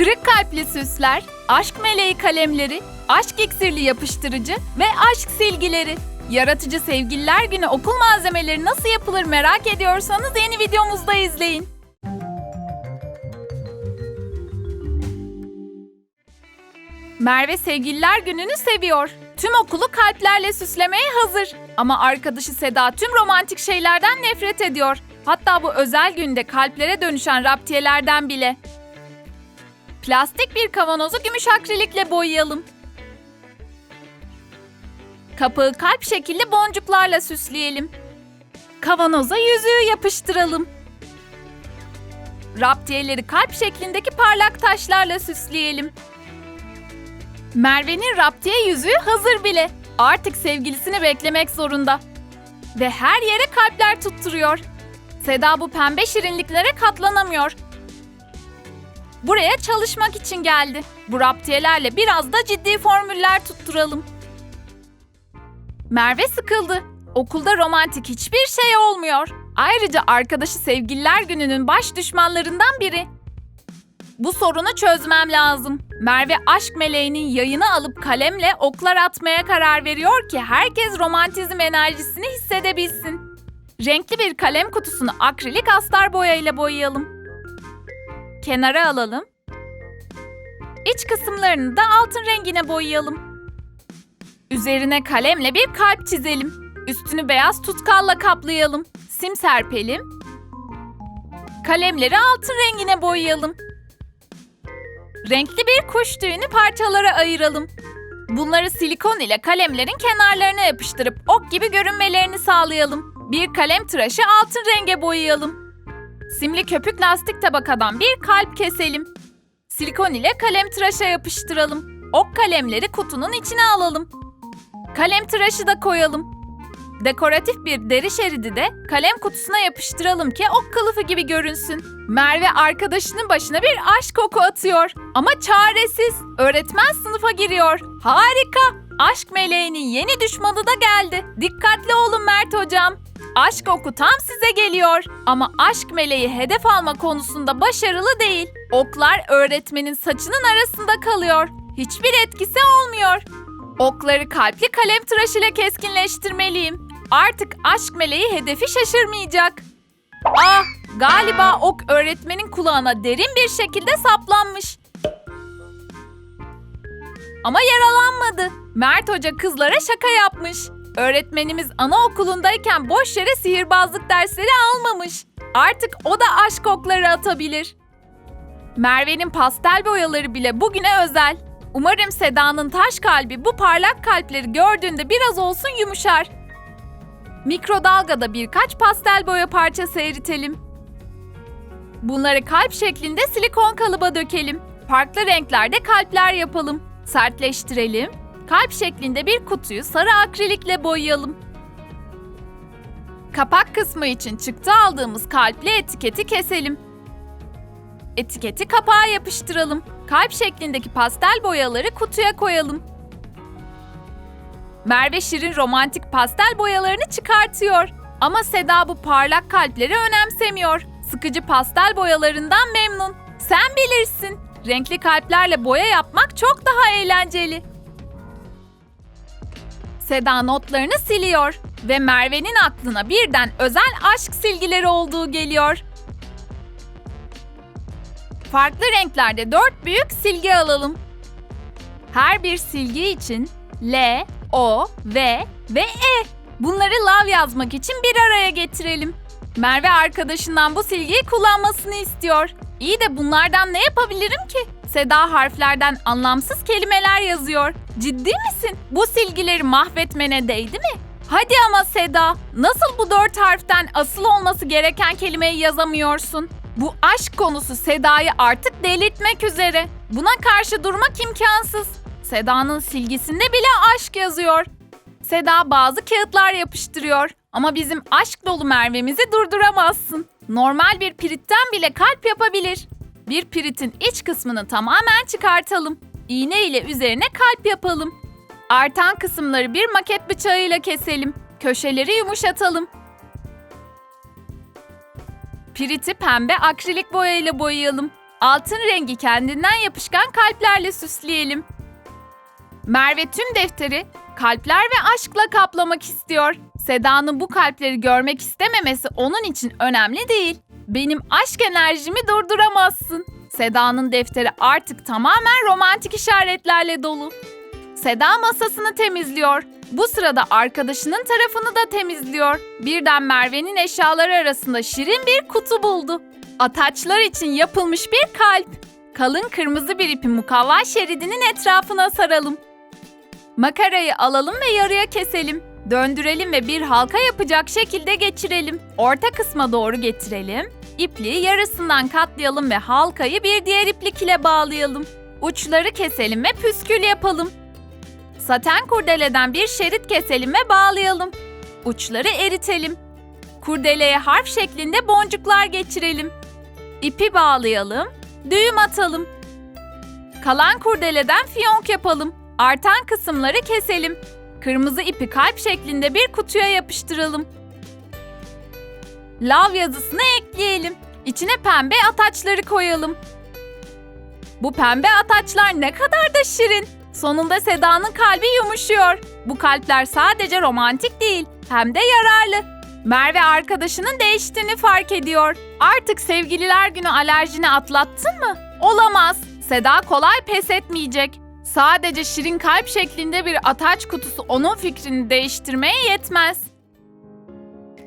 kırık kalpli süsler, aşk meleği kalemleri, aşk iksirli yapıştırıcı ve aşk silgileri. Yaratıcı Sevgililer Günü okul malzemeleri nasıl yapılır merak ediyorsanız yeni videomuzda izleyin. Merve Sevgililer Günü'nü seviyor. Tüm okulu kalplerle süslemeye hazır. Ama arkadaşı Seda tüm romantik şeylerden nefret ediyor. Hatta bu özel günde kalplere dönüşen raptiyelerden bile. Plastik bir kavanozu gümüş akrilikle boyayalım. Kapağı kalp şekilli boncuklarla süsleyelim. Kavanoza yüzüğü yapıştıralım. Raptiyeleri kalp şeklindeki parlak taşlarla süsleyelim. Merve'nin raptiye yüzüğü hazır bile. Artık sevgilisini beklemek zorunda. Ve her yere kalpler tutturuyor. Seda bu pembe şirinliklere katlanamıyor. Buraya çalışmak için geldi. Bu raptiyelerle biraz da ciddi formüller tutturalım. Merve sıkıldı. Okulda romantik hiçbir şey olmuyor. Ayrıca arkadaşı Sevgililer Günü'nün baş düşmanlarından biri. Bu sorunu çözmem lazım. Merve aşk meleğinin yayını alıp kalemle oklar atmaya karar veriyor ki herkes romantizm enerjisini hissedebilsin. Renkli bir kalem kutusunu akrilik astar boyayla boyayalım. Kenara alalım. İç kısımlarını da altın rengine boyayalım. Üzerine kalemle bir kalp çizelim. Üstünü beyaz tutkalla kaplayalım. Sim serpelim. Kalemleri altın rengine boyayalım. Renkli bir kuş tüyünü parçalara ayıralım. Bunları silikon ile kalemlerin kenarlarına yapıştırıp ok gibi görünmelerini sağlayalım. Bir kalem tıraşı altın renge boyayalım. Simli köpük lastik tabakadan bir kalp keselim. Silikon ile kalem tıraşa yapıştıralım. Ok kalemleri kutunun içine alalım. Kalem tıraşı da koyalım. Dekoratif bir deri şeridi de kalem kutusuna yapıştıralım ki ok kılıfı gibi görünsün. Merve arkadaşının başına bir aşk koku atıyor. Ama çaresiz. Öğretmen sınıfa giriyor. Harika. Aşk meleğinin yeni düşmanı da geldi. Dikkatli olun Mert hocam. Aşk oku tam size geliyor. Ama aşk meleği hedef alma konusunda başarılı değil. Oklar öğretmenin saçının arasında kalıyor. Hiçbir etkisi olmuyor. Okları kalpli kalem tıraş ile keskinleştirmeliyim. Artık aşk meleği hedefi şaşırmayacak. Ah, galiba ok öğretmenin kulağına derin bir şekilde saplanmış. Ama yaralanmadı. Mert Hoca kızlara şaka yapmış. Öğretmenimiz anaokulundayken boş yere sihirbazlık dersleri almamış. Artık o da aşk okları atabilir. Merve'nin pastel boyaları bile bugüne özel. Umarım Seda'nın taş kalbi bu parlak kalpleri gördüğünde biraz olsun yumuşar. Mikrodalgada birkaç pastel boya parçası eritelim. Bunları kalp şeklinde silikon kalıba dökelim. Farklı renklerde kalpler yapalım. Sertleştirelim. Kalp şeklinde bir kutuyu sarı akrilikle boyayalım. Kapak kısmı için çıktı aldığımız kalpli etiketi keselim. Etiketi kapağa yapıştıralım. Kalp şeklindeki pastel boyaları kutuya koyalım. Merve Şirin romantik pastel boyalarını çıkartıyor. Ama Seda bu parlak kalpleri önemsemiyor. Sıkıcı pastel boyalarından memnun. Sen bilirsin. Renkli kalplerle boya yapmak çok daha eğlenceli. Seda notlarını siliyor ve Merve'nin aklına birden özel aşk silgileri olduğu geliyor. Farklı renklerde dört büyük silgi alalım. Her bir silgi için L, O, V ve E. Bunları lav yazmak için bir araya getirelim. Merve arkadaşından bu silgiyi kullanmasını istiyor. İyi de bunlardan ne yapabilirim ki? Seda harflerden anlamsız kelimeler yazıyor. Ciddi misin? Bu silgileri mahvetmene değdi mi? Hadi ama Seda, nasıl bu dört harften asıl olması gereken kelimeyi yazamıyorsun? Bu aşk konusu Seda'yı artık delirtmek üzere. Buna karşı durmak imkansız. Seda'nın silgisinde bile aşk yazıyor. Seda bazı kağıtlar yapıştırıyor ama bizim aşk dolu Merve'mizi durduramazsın. Normal bir piritten bile kalp yapabilir. Bir piritin iç kısmını tamamen çıkartalım. İğne ile üzerine kalp yapalım. Artan kısımları bir maket bıçağıyla keselim. Köşeleri yumuşatalım. Piriti pembe akrilik boyayla boyayalım. Altın rengi kendinden yapışkan kalplerle süsleyelim. Merve tüm defteri kalpler ve aşkla kaplamak istiyor. Seda'nın bu kalpleri görmek istememesi onun için önemli değil. Benim aşk enerjimi durduramazsın. Seda'nın defteri artık tamamen romantik işaretlerle dolu. Seda masasını temizliyor. Bu sırada arkadaşının tarafını da temizliyor. Birden Merve'nin eşyaları arasında şirin bir kutu buldu. Ataçlar için yapılmış bir kalp. Kalın kırmızı bir ipi mukavva şeridinin etrafına saralım. Makarayı alalım ve yarıya keselim. Döndürelim ve bir halka yapacak şekilde geçirelim. Orta kısma doğru getirelim. İpliği yarısından katlayalım ve halkayı bir diğer iplik ile bağlayalım. Uçları keselim ve püskül yapalım. Saten kurdeleden bir şerit keselim ve bağlayalım. Uçları eritelim. Kurdeleye harf şeklinde boncuklar geçirelim. İpi bağlayalım. Düğüm atalım. Kalan kurdeleden fiyonk yapalım. Artan kısımları keselim. Kırmızı ipi kalp şeklinde bir kutuya yapıştıralım. Lav yazısını ekleyelim. İçine pembe ataçları koyalım. Bu pembe ataçlar ne kadar da şirin. Sonunda Seda'nın kalbi yumuşuyor. Bu kalpler sadece romantik değil, hem de yararlı. Merve arkadaşının değiştiğini fark ediyor. Artık sevgililer günü alerjini atlattın mı? Olamaz. Seda kolay pes etmeyecek. Sadece şirin kalp şeklinde bir ataç kutusu onun fikrini değiştirmeye yetmez.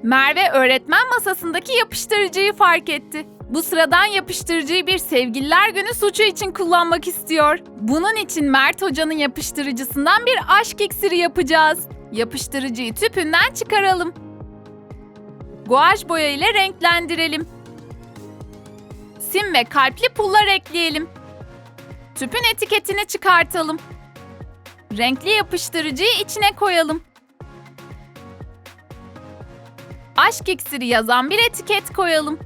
Merve öğretmen masasındaki yapıştırıcıyı fark etti. Bu sıradan yapıştırıcıyı bir sevgililer günü suçu için kullanmak istiyor. Bunun için Mert Hoca'nın yapıştırıcısından bir aşk iksiri yapacağız. Yapıştırıcıyı tüpünden çıkaralım. Guaj boya ile renklendirelim. Sim ve kalpli pullar ekleyelim. Tüpün etiketini çıkartalım. Renkli yapıştırıcıyı içine koyalım. Aşk iksiri yazan bir etiket koyalım.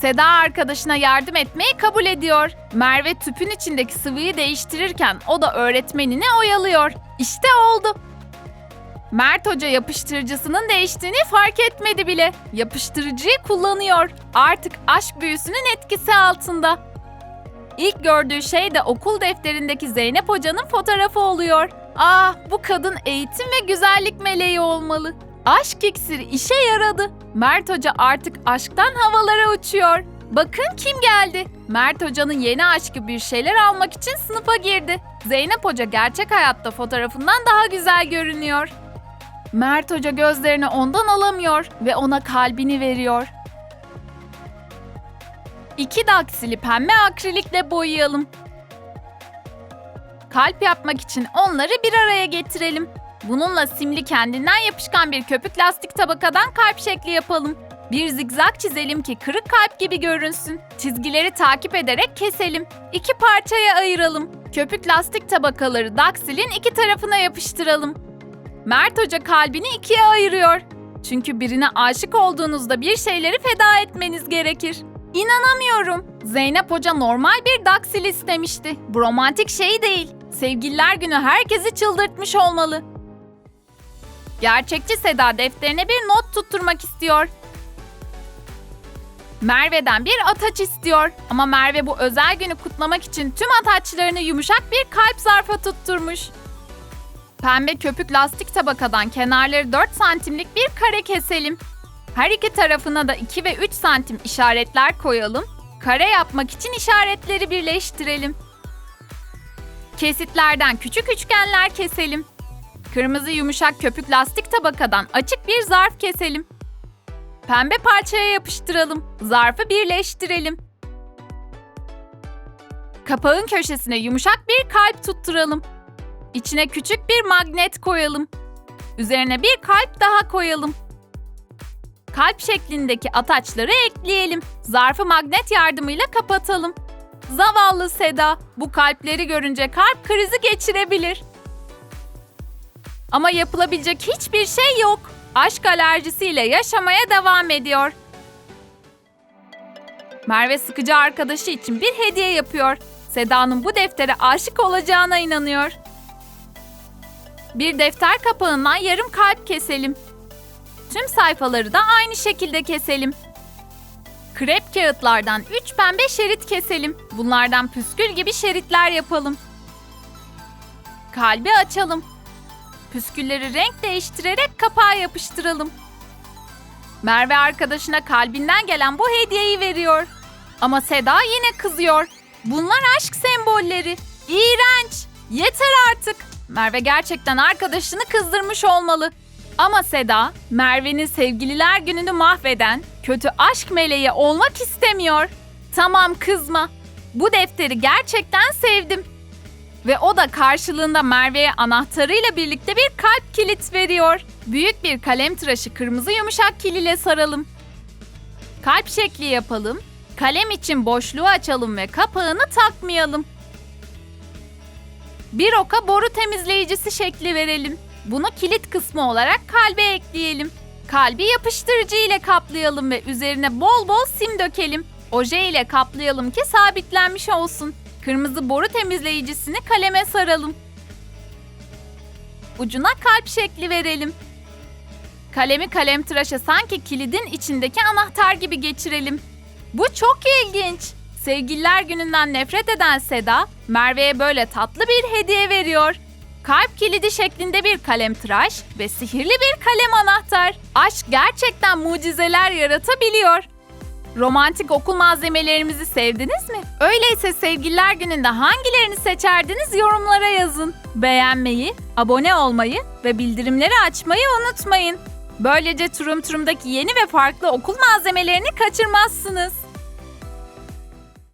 Seda arkadaşına yardım etmeyi kabul ediyor. Merve tüpün içindeki sıvıyı değiştirirken o da öğretmenini oyalıyor. İşte oldu. Mert Hoca yapıştırıcısının değiştiğini fark etmedi bile. Yapıştırıcıyı kullanıyor. Artık aşk büyüsünün etkisi altında. İlk gördüğü şey de okul defterindeki Zeynep Hoca'nın fotoğrafı oluyor. Ah bu kadın eğitim ve güzellik meleği olmalı. Aşk iksiri işe yaradı. Mert Hoca artık aşktan havalara uçuyor. Bakın kim geldi. Mert Hoca'nın yeni aşkı bir şeyler almak için sınıfa girdi. Zeynep Hoca gerçek hayatta fotoğrafından daha güzel görünüyor. Mert Hoca gözlerini ondan alamıyor ve ona kalbini veriyor. İki daksili pembe akrilikle boyayalım. Kalp yapmak için onları bir araya getirelim. Bununla simli kendinden yapışkan bir köpük lastik tabakadan kalp şekli yapalım. Bir zigzag çizelim ki kırık kalp gibi görünsün. Çizgileri takip ederek keselim. İki parçaya ayıralım. Köpük lastik tabakaları daksilin iki tarafına yapıştıralım. Mert Hoca kalbini ikiye ayırıyor. Çünkü birine aşık olduğunuzda bir şeyleri feda etmeniz gerekir. İnanamıyorum. Zeynep Hoca normal bir daksil istemişti. Bu romantik şey değil. Sevgililer günü herkesi çıldırtmış olmalı. Gerçekçi Seda defterine bir not tutturmak istiyor. Merve'den bir ataç istiyor. Ama Merve bu özel günü kutlamak için tüm ataçlarını yumuşak bir kalp zarfa tutturmuş. Pembe köpük lastik tabakadan kenarları 4 santimlik bir kare keselim. Her iki tarafına da 2 ve 3 santim işaretler koyalım. Kare yapmak için işaretleri birleştirelim. Kesitlerden küçük üçgenler keselim. Kırmızı yumuşak köpük lastik tabakadan açık bir zarf keselim. Pembe parçaya yapıştıralım. Zarfı birleştirelim. Kapağın köşesine yumuşak bir kalp tutturalım. İçine küçük bir magnet koyalım. Üzerine bir kalp daha koyalım. Kalp şeklindeki ataçları ekleyelim. Zarfı magnet yardımıyla kapatalım. Zavallı Seda bu kalpleri görünce kalp krizi geçirebilir. Ama yapılabilecek hiçbir şey yok. Aşk alerjisiyle yaşamaya devam ediyor. Merve sıkıcı arkadaşı için bir hediye yapıyor. Seda'nın bu deftere aşık olacağına inanıyor. Bir defter kapağından yarım kalp keselim. Tüm sayfaları da aynı şekilde keselim. Krep kağıtlardan 3 pembe şerit keselim. Bunlardan püskül gibi şeritler yapalım. Kalbi açalım. Püskülleri renk değiştirerek kapağa yapıştıralım. Merve arkadaşına kalbinden gelen bu hediyeyi veriyor. Ama Seda yine kızıyor. Bunlar aşk sembolleri. İğrenç. Yeter artık. Merve gerçekten arkadaşını kızdırmış olmalı. Ama Seda, Merve'nin sevgililer gününü mahveden kötü aşk meleği olmak istemiyor. Tamam kızma. Bu defteri gerçekten sevdim. Ve o da karşılığında Merve'ye anahtarıyla birlikte bir kalp kilit veriyor. Büyük bir kalem tıraşı kırmızı yumuşak kil ile saralım. Kalp şekli yapalım. Kalem için boşluğu açalım ve kapağını takmayalım. Bir oka boru temizleyicisi şekli verelim. Bunu kilit kısmı olarak kalbe ekleyelim. Kalbi yapıştırıcı ile kaplayalım ve üzerine bol bol sim dökelim. Oje ile kaplayalım ki sabitlenmiş olsun. Kırmızı boru temizleyicisini kaleme saralım. Ucuna kalp şekli verelim. Kalemi kalem tıraşa sanki kilidin içindeki anahtar gibi geçirelim. Bu çok ilginç. Sevgililer gününden nefret eden Seda, Merve'ye böyle tatlı bir hediye veriyor. Kalp kilidi şeklinde bir kalem tıraş ve sihirli bir kalem anahtar. Aşk gerçekten mucizeler yaratabiliyor. Romantik okul malzemelerimizi sevdiniz mi? Öyleyse sevgililer gününde hangilerini seçerdiniz yorumlara yazın. Beğenmeyi, abone olmayı ve bildirimleri açmayı unutmayın. Böylece Turum Turum'daki yeni ve farklı okul malzemelerini kaçırmazsınız.